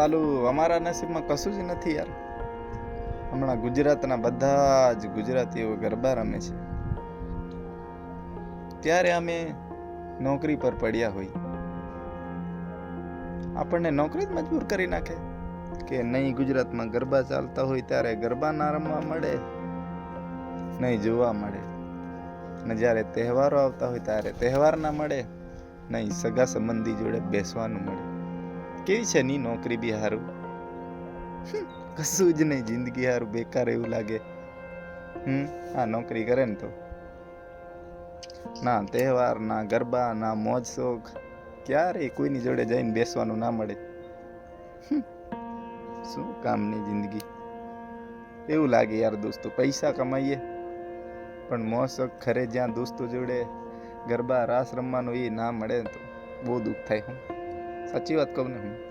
આલું અમારા નસીબમાં કશું જ નથી યાર. હમણાં ગુજરાતના બધા જ ગુજરાતીઓ ગરબા રમે છે. ત્યારે અમે નોકરી પર પડ્યા હોય. આપણને નોકરી જ મજબૂર કરી નાખે. કે નહીં ગુજરાતમાં ગરબા ચાલતા હોય ત્યારે ગરબા ના રમવા મળે, નહીં જોવા મળે. ને જ્યારે તહેવારો આવતા હોય ત્યારે તહેવાર ના મળે, નહીં સગા સંબંધી જોડે બેસવાનું મળે. કેવી છે ની નોકરી બી હારું? કશું જ નહીં, જિંદગી હારું, બેકાર એવું લાગે. હમ, આ નોકરી કરે ને તો. ના, તહેવાર, ના ગરબા, ના મોજ, શોખ, ક્યારે કોઈની જોડે જઈને બેસવાનું ના મળે. શું કામની જિંદગી? એવું લાગે યાર દોસ્તો, પૈસા કમાઈએ, પણ શોખ ખરે જ્યાં દોસ્તો જોડે ગરબા, રાસ રમવાનું એ ના મળે તો બહુ દુઃખ થાય, હું. સાચી વાત કહું ને હું.